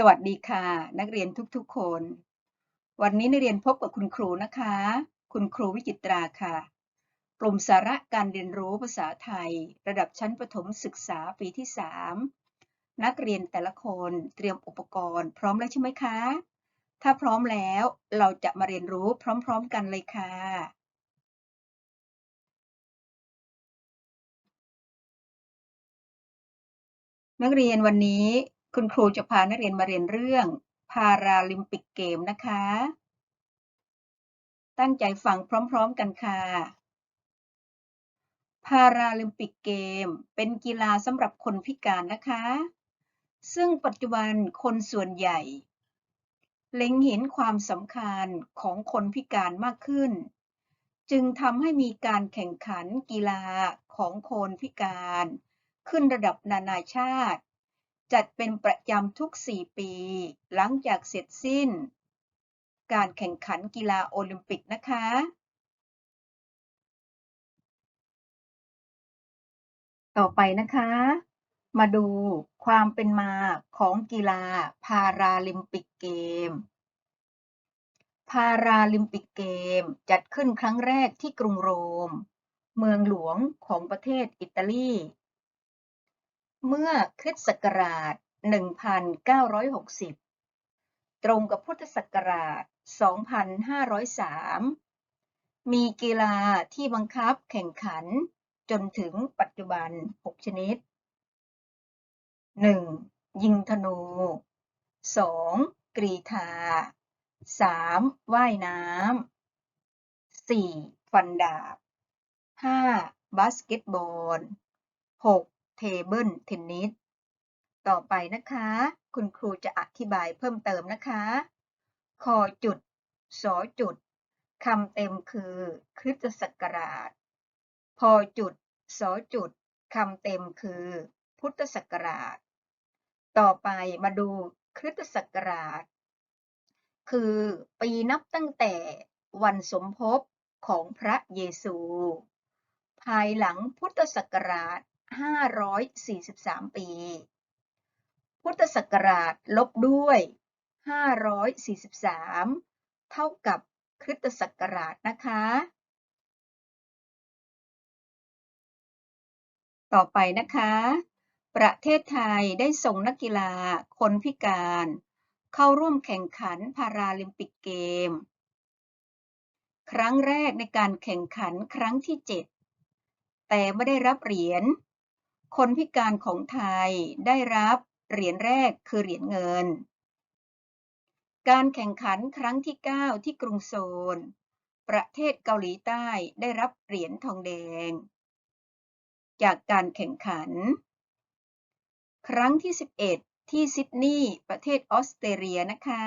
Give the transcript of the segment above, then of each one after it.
สวัสดีค่ะ นักเรียนทุกๆคน วันนี้นักเรียนพบกับคุณครูนะคะ คุณครูวิจิตราค่ะ กลุ่มสาระการเรียนรู้ภาษาไทย ระดับชั้นประถมศึกษาปีที่ 3 นักเรียนแต่ละคนเตรียมอุปกรณ์พร้อมแล้วใช่ไหมคะ ถ้าพร้อมแล้วเราจะมาเรียนรู้พร้อมๆกันเลยค่ะนักเรียนวันนี้ คุณครูจะพานักเรียนมาเรียนเรื่องพาราลิมปิกเกมนะคะ ตั้งใจฟังพร้อมๆกันค่ะ พาราลิมปิกเกม เป็นกีฬาสำหรับคนพิการนะคะ ซึ่งปัจจุบันคนส่วนใหญ่ เล็งเห็นความสำคัญของคนพิการมากขึ้น จึงทำให้มีการแข่งขันกีฬาของคนพิการ ขึ้นระดับนานาชาติ จัดเป็นประจำทุก 4 ปี หลังจากเสร็จสิ้น การแข่งขันกีฬาโอลิมปิกนะคะ ต่อไปนะคะ มาดูความเป็นมาของกีฬาพาราลิมปิกเกม พาราลิมปิกเกมจัดขึ้นครั้งแรกที่กรุงโรม เมืองหลวงของประเทศอิตาลี เมื่อคริสต์ศักราช 1960 ตรงกับพุทธศักราช 2503 มีกีฬาที่บังคับแข่งขันจนถึงปัจจุบัน 6 ชนิด 1. ยิงธนู 2. กรีธา 3. ว่ายน้ำ 4. ฟันดาบ 5. บาสเกตบอล 6. เทเบิลเทนนิสต่อไปนะคะ คุณครูจะอธิบายเพิ่มเติมนะคะคอจุดสอจุดคำเต็มคือคริสตศักราชพอจุดสอจุดคำเต็มคือ พุทธศักราช ต่อไปมาดูคริสตศักราช คือปีนับตั้งแต่วันสมภพของพระเยซู ภายหลังพุทธศักราช 543 ปี พุทธศักราชลบด้วย 543 เท่ากับคริสตศักราชนะคะ ต่อไปนะคะ ประเทศไทยได้ส่งนักกีฬาคนพิการ เข้าร่วมแข่งขันพาราลิมปิกเกม ครั้งแรกในการแข่งขันครั้งที่ 7 แต่ไม่ได้รับเหรียญ คนพิการของไทยได้รับเหรียญแรกคือเหรียญเงิน การแข่งขันครั้งที่ 9 ที่กรุงโซล ประเทศเกาหลีใต้ได้รับเหรียญทองแดง จากการแข่งขัน ครั้งที่ 11 ที่ซิดนีย์ประเทศออสเตรเลียนะคะ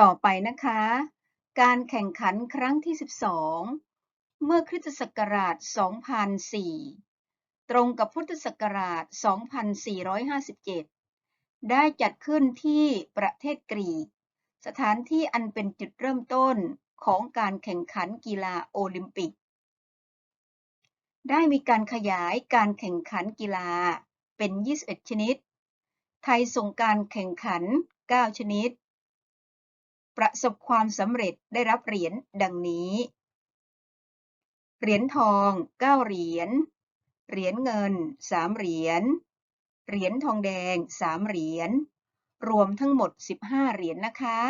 ต่อไปนะคะ การแข่งขันครั้งที่ 12 เมื่อคริสตศักราช 2004 ตรงกับพุทธศักราช 2457 ได้จัดขึ้นที่ประเทศกรีก สถานที่อันเป็นจุดเริ่มต้นของการแข่งขันกีฬาโอลิมปิก ได้มีการขยายการแข่งขันกีฬาเป็น 21 ชนิด ไทยส่งการแข่งขัน 9 ชนิด ประสบความสำเร็จได้รับเหรียญดังนี้ เหรียญทอง 9 เหรียญ เหรียญเงิน 3 เหรียญ เหรียญทองแดง 3 เหรียญ รวมทั้งหมด 15 เหรียญนะคะ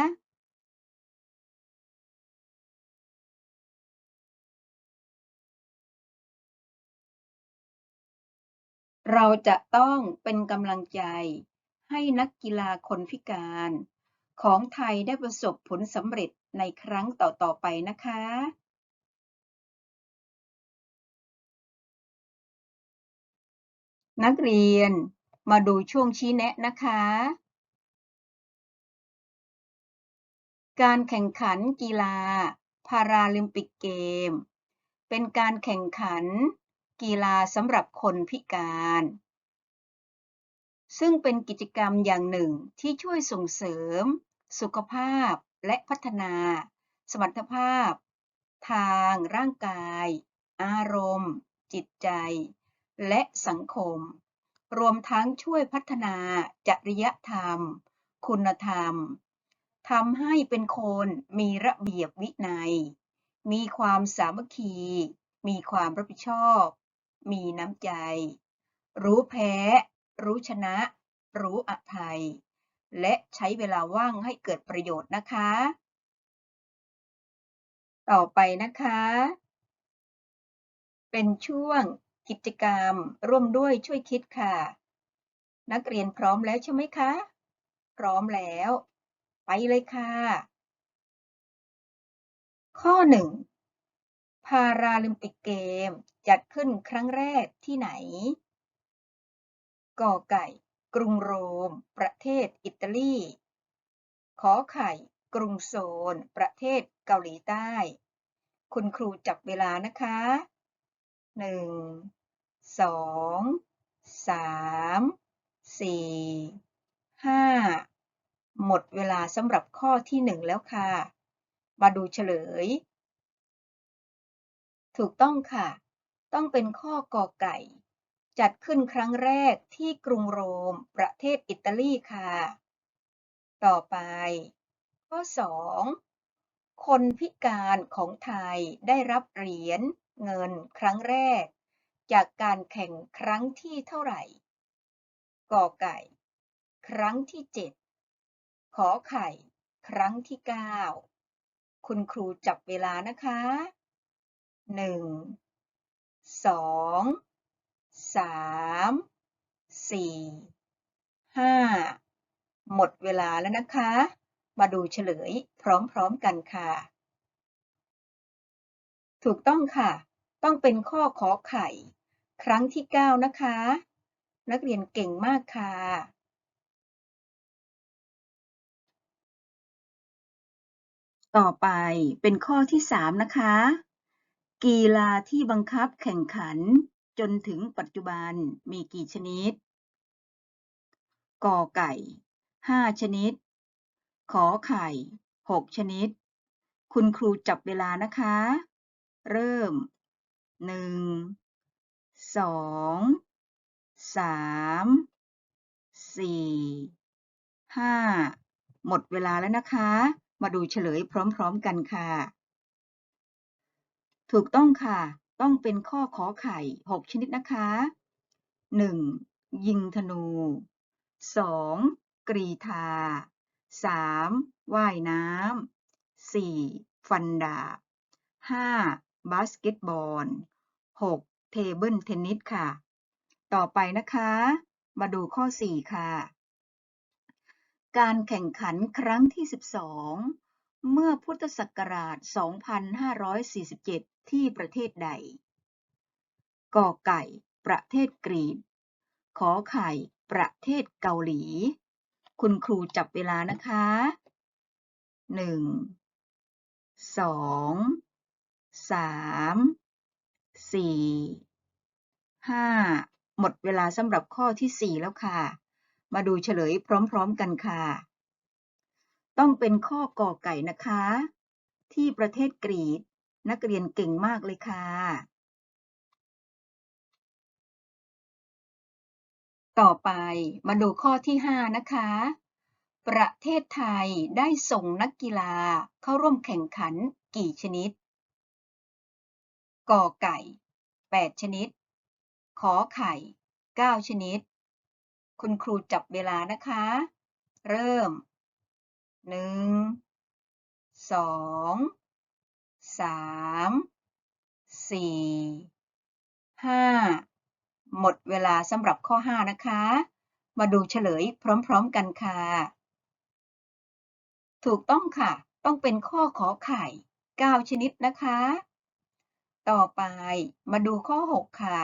เราจะต้องเป็นกำลังใจให้นักกีฬาคนพิการ ของไทยได้ประสบผลสำเร็จในครั้งต่อ ๆ ไปนะคะนักเรียนมาดูช่วงชี้แนะนะคะ การแข่งขันกีฬาพาราลิมปิกเกม เป็นการแข่งขันกีฬาสำหรับคนพิการ ซึ่งเป็นกิจกรรมอย่างหนึ่งที่ช่วยส่งเสริม สุขภาพและพัฒนา สมรรถภาพ ทางร่างกาย อารมณ์ จิตใจ และสังคม รวมทั้งช่วยพัฒนาจริยธรรม คุณธรรมทำให้เป็นคนมีระเบียบวินัย มีความสามัคคี มีความรับผิดชอบ มีน้ำใจ รู้แพ้ รู้ชนะ รู้อภัย และใช้เวลาว่างให้เกิดประโยชน์นะคะ ต่อไปนะคะ เป็นช่วงกิจกรรมร่วมด้วยช่วยคิดค่ะ นักเรียนพร้อมแล้วใช่ไหมคะ พร้อมแล้ว ไปเลยค่ะ ข้อ 1. พาราลิมปิกเกมจัดขึ้นครั้งแรกที่ไหนกอไก่ กรุงโรม ประเทศอิตาลี ขอไข่ กรุงโซลประเทศเกาหลีใต้ คุณครูจับเวลานะคะหนึ่งสองสามสี่ห้าหมดเวลาสำหรับข้อที่หนึ่งแล้วค่ะ มาดูเฉลย ถูกต้องค่ะ ต้องเป็นข้อกอไก่ จัดขึ้นครั้งแรกที่กรุงโรม ประเทศอิตาลีค่ะ ต่อไป ข้อ 2 คนพิการของไทยได้รับเหรียญเงินครั้งแรก จากการแข่งครั้งที่เท่าไหร่กอไก่ ครั้งที่ 7 ขอไข่ ครั้งที่ 9 คุณครูจับเวลานะคะ 1 2 3 4 5หมดเวลาแล้วนะคะ มาดูเฉลยพร้อมๆกันค่ะ ถูกต้องค่ะ ต้องเป็นข้อขอไข่ ครั้งที่ 9 นะคะ นักเรียนเก่งมากค่ะต่อไปเป็นข้อที่ 3 นะคะ กีฬาที่บังคับแข่งขัน จนถึงปัจจุบันมีกี่ชนิด กอไก่ 5 ชนิด ขอไข่ 6 ชนิด คุณครูจับเวลานะคะ เริ่ม 1 2 3 4 5 หมดเวลาแล้วนะคะ มาดูเฉลยพร้อมๆกันค่ะ ถูกต้องค่ะ ต้องเป็นข้อขอไข่ 6 ชนิดนะคะ 1. ยิงธนู 2. กรีธา 3. ว่ายน้ำ 4. ฟันดาบ 5. บาสเกตบอล 6. เทเบิลเทนนิสค่ะ ต่อไปนะคะ มาดูข้อ 4 ค่ะ การแข่งขันครั้งที่ 12 เมื่อพุทธศักราช 2547 ที่ประเทศใด กอไก่ ประเทศกรีกขอไข่ ประเทศเกาหลี คุณครูจับเวลานะคะหนึ่งสองสามสี่ห้าหมดเวลาสำหรับข้อที่สี่แล้วค่ะ มาดูเฉลยพร้อม ๆ กันค่ะ ต้องเป็นข้อกอไก่นะคะ ที่ประเทศกรีกนักเรียนเก่งมากเลยค่ะ ต่อไปมาดูข้อที่ 5 นะคะ ประเทศไทยได้ส่งนักกีฬาเข้าร่วมแข่งขันกี่ชนิดกอไก่ 8 ชนิด ขอไข่ 9 ชนิด คุณครูจับเวลานะคะ เริ่ม 1 2 3 4 5หมดเวลาสำหรับข้อ 5 นะคะ มาดูเฉลยพร้อมๆกันค่ะ ถูกต้องค่ะ ต้องเป็นข้อขอไข่ 9 ชนิดนะคะ ต่อไปมาดูข้อ 6 ค่ะ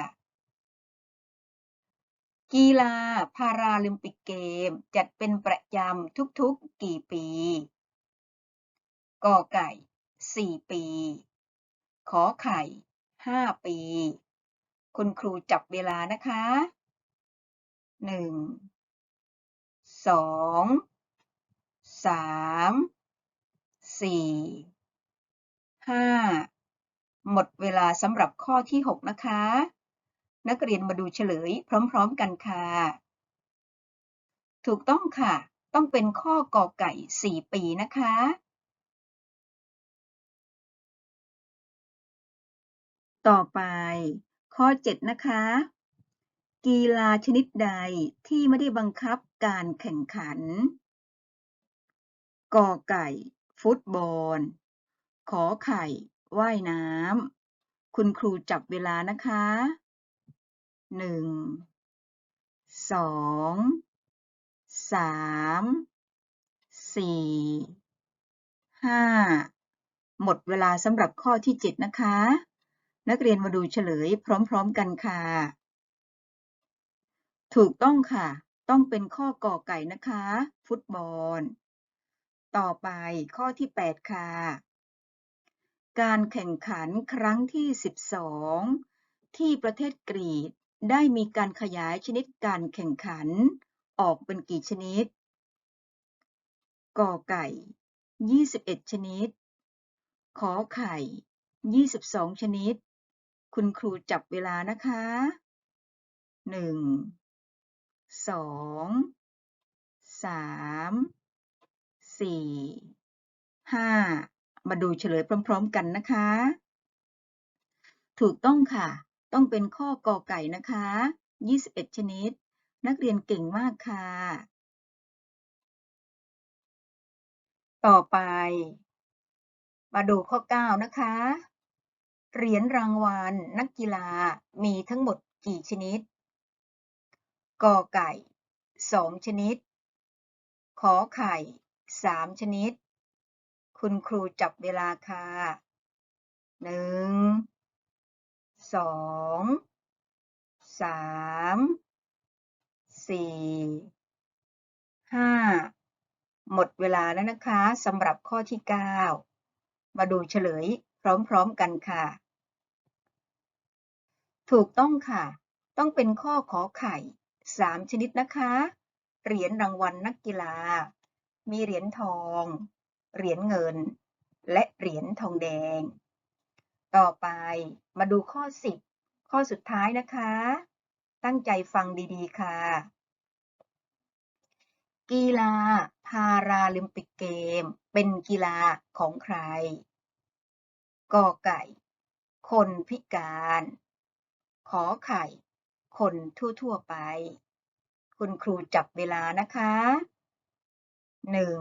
กีฬาพาราลิมปิกเกม จัดเป็นประจำทุกๆกี่ปี กอไก่ 4 ปี ขอไข่ 5 ปี คุณครูจับเวลานะคะ 1 2 3 4 5 หมดเวลาสำหรับข้อที่ 6 นะคะ นักเรียนมาดูเฉลยพร้อมๆกันค่ะ ถูกต้องค่ะ ต้องเป็นข้อกอไก่ 4 ปีนะคะ ต่อไป ข้อ 7 นะคะ กีฬาชนิดใดที่ไม่ได้บังคับการแข่งขัน กอไก่ ฟุตบอล ขอไข่ ว่ายน้ำ คุณครูจับเวลานะคะ หนึ่งสองสามสี่ห้าหมดเวลาสำหรับข้อที่ 7 นะคะ นักเรียนมาดูเฉลยพร้อมๆกันค่ะ ถูกต้องค่ะ ต้องเป็นข้อกอไก่นะคะ ฟุตบอล ต่อไปข้อที่ 8 ค่ะ การแข่งขันครั้งที่ 12 ที่ประเทศกรีก ได้มีการขยายชนิดการแข่งขัน ออกเป็นกี่ชนิด กอไก่ 21 ชนิด ขอไข่ 22 ชนิด คุณครูจับเวลานะคะ 1 2 3 4 5 มาดูเฉลยพร้อม ๆ กันนะคะ ถูกต้องค่ะ ต้องเป็นข้อกอไก่นะคะ 21 ชนิด นักเรียนเก่งมากค่ะ ต่อไป มาดูข้อ 9 นะคะ เหรียญรางวัลนักกีฬามีทั้งหมดกี่ชนิด กอไก่ 2 ชนิด ขอไข่ 3 ชนิด คุณครูจับเวลาค่ะหนึ่ง สองสามสี่ห้าหมดเวลาแล้วนะคะสำหรับข้อที่ 9 มาดูเฉลยพร้อมๆกันค่ะ ถูกต้องค่ะ ต้องเป็นข้อขอไข่ 3 ชนิดนะคะ เหรียญรางวัลนักกีฬา มีเหรียญทอง เหรียญเงิน และเหรียญทองแดง ต่อไปมาดูข้อ 10 ข้อสุดท้ายนะคะ ตั้งใจฟังดีๆ ค่ะ กีฬาพาราลิมปิกเกม เป็นกีฬาของใครกอไก่ คนพิการ ขอไข่ คนทั่วๆไป คุณครูจับเวลานะคะหนึ่ง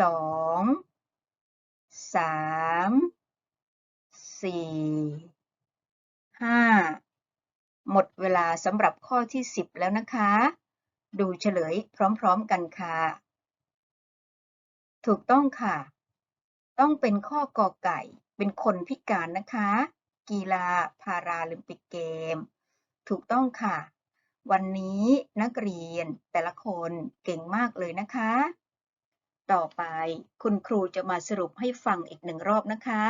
สองสาม สี่ห้าหมดเวลาสำหรับข้อที่ 10 แล้วนะคะ ดูเฉลยพร้อมๆกันค่ะ ถูกต้องค่ะ ต้องเป็นข้อกอไก่ เป็นคนพิการนะคะ กีฬาพาราลิมปิกเกม ถูกต้องค่ะ วันนี้นักเรียนแต่ละคนเก่งมากเลยนะคะ ต่อไปคุณครูจะมาสรุปให้ฟังอีกหนึ่งรอบนะคะ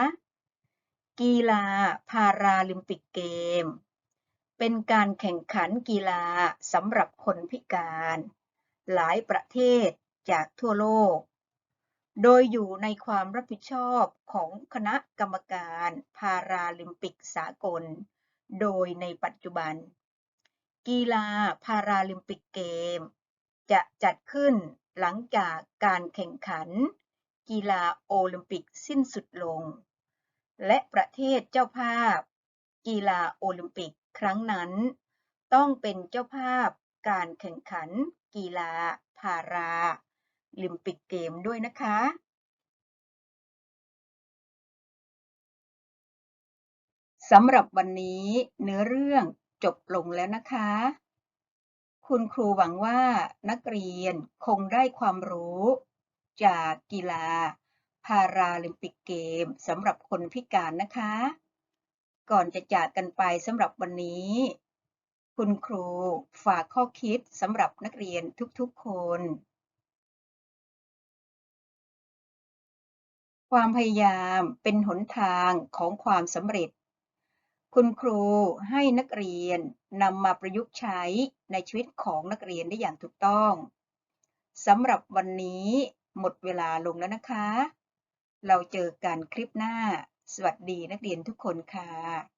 กีฬาพาราลิมปิกเกม เป็นการแข่งขันกีฬาสำหรับคนพิการ หลายประเทศจากทั่วโลก โดยอยู่ในความรับผิดชอบของคณะกรรมการพาราลิมปิกสากล โดยในปัจจุบัน กีฬาพาราลิมปิกเกม จะจัดขึ้นหลังจากการแข่งขัน กีฬาโอลิมปิกสิ้นสุดลง และประเทศเจ้าภาพ กีฬาโอลิมปิกครั้งนั้น ต้องเป็นเจ้าภาพการแข่งขัน กีฬาพาราลิมปิกเกมด้วยนะคะสำหรับวันนี้เนื้อเรื่องจบลงแล้วนะคะ คุณครูหวังว่านักเรียนคงได้ความรู้จากกีฬา พาราลิมปิกเกมสำหรับคนพิการนะคะ ก่อนจะจากกันไปสำหรับวันนี้ คุณครูฝากข้อคิดสำหรับนักเรียนทุกๆคน ความพยายามเป็นหนทางของความสำเร็จ คุณครูให้นักเรียนนำมาประยุกต์ใช้ในชีวิตของนักเรียนได้อย่างถูกต้องสำหรับวันนี้หมดเวลาลงแล้วนะคะ เราเจอกันคลิปหน้า สวัสดีนักเรียนทุกคนค่ะ